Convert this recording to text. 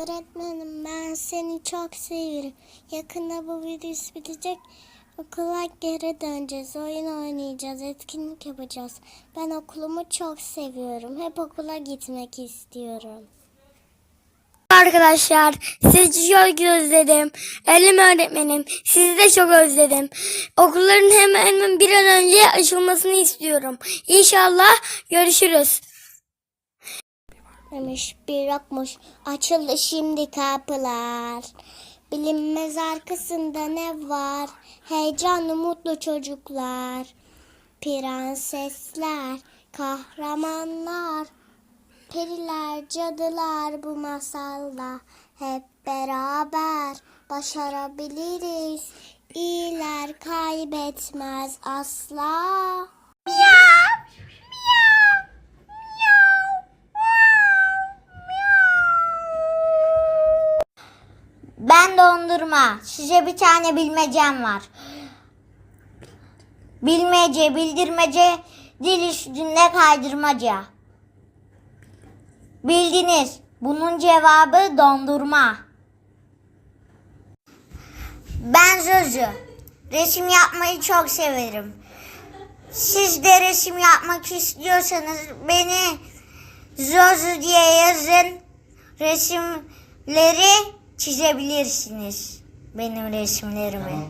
Öğretmenim ben seni çok seviyorum. Yakında bu virüs bitecek. Okula geri döneceğiz. Oyun oynayacağız. Etkinlik yapacağız. Ben okulumu çok seviyorum. Hep okula gitmek istiyorum. Arkadaşlar sizi çok özledim. Elim öğretmenim sizi de çok özledim. Okulların hemen hemen bir an önce açılmasını istiyorum. İnşallah görüşürüz. Demiş bir yokmuş. Açıldı şimdi kapılar. Bilinmez arkasında ne var? Heyecanlı mutlu çocuklar. Prensesler, kahramanlar. Periler, cadılar bu masalda. Hep beraber başarabiliriz. İyiler kaybetmez asla. Ben dondurma. Size bir tane bilmecem var. Bilmece, bildirmece, dil üstünde kaydırmaca. Bildiniz. Bunun cevabı dondurma. Ben Zozu. Resim yapmayı çok severim. Siz de resim yapmak istiyorsanız beni Zozu diye yazın. Resimleri çizebilirsiniz. Benim resimlerimi.